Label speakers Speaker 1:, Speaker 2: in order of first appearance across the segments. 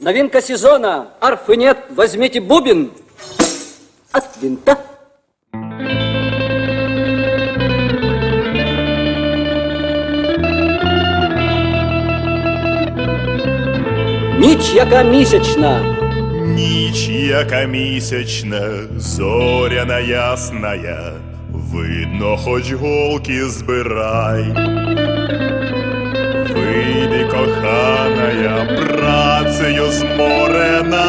Speaker 1: Новинка сезона. Арфы нет, возьмите бубен. От винта. Ніч, яка місячна,
Speaker 2: Ніч, яка місячна, зоряна ясная, видно, хоч голки збирай. Вийди, коханая, працею зморена.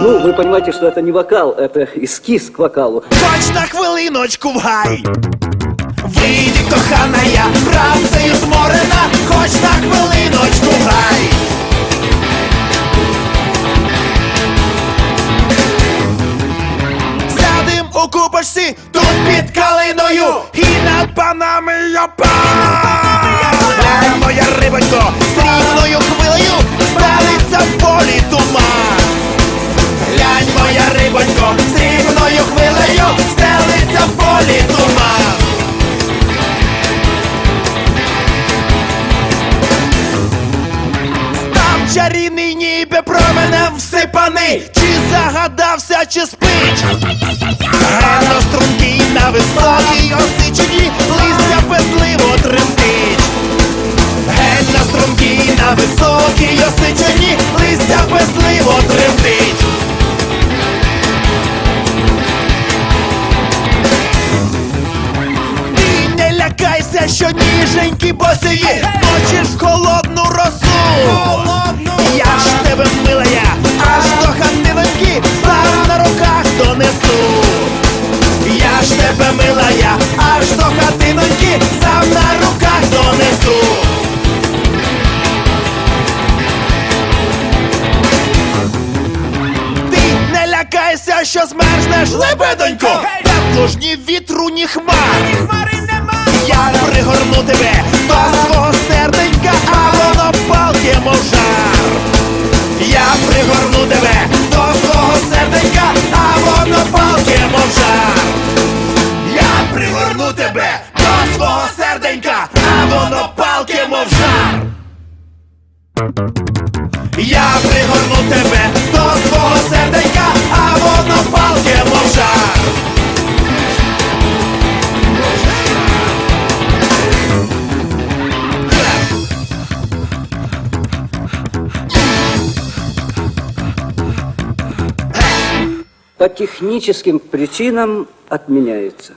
Speaker 1: Ну, вы понимаете, что это не вокал, это эскиз к вокалу.
Speaker 3: Хоч на хвилиночку в гай. Вийди, кохана, я працею зморена, хоч на хвилиночку в гай. Сядем у купочці, тут під калиною, і над панами я Глянь, моя рибонько, срібною хвилею стелиться в полі туман. Глянь, моя рибонько, срібною хвилею стелиться в полі туман. Став чарівний ніби променем всипаний, чи загадався, чи спить. Гарно стрункий на високій осичині, високій осичані листя пестливо тремтить. Ти не лякайся, що ніженькі босії Хочеш холодну росу Я ж не що змерзнеш, лебедонько. Тепло ж ні вітру, ні хмар. Я пригорну тебе до свого серденька, а воно палке мов жар Я пригорну тебе до свого серденька, а воно палке мов жар Я пригорну тебе до свого серденька, а воно палке мов жар я пригорну
Speaker 1: По техническим причинам отменяется.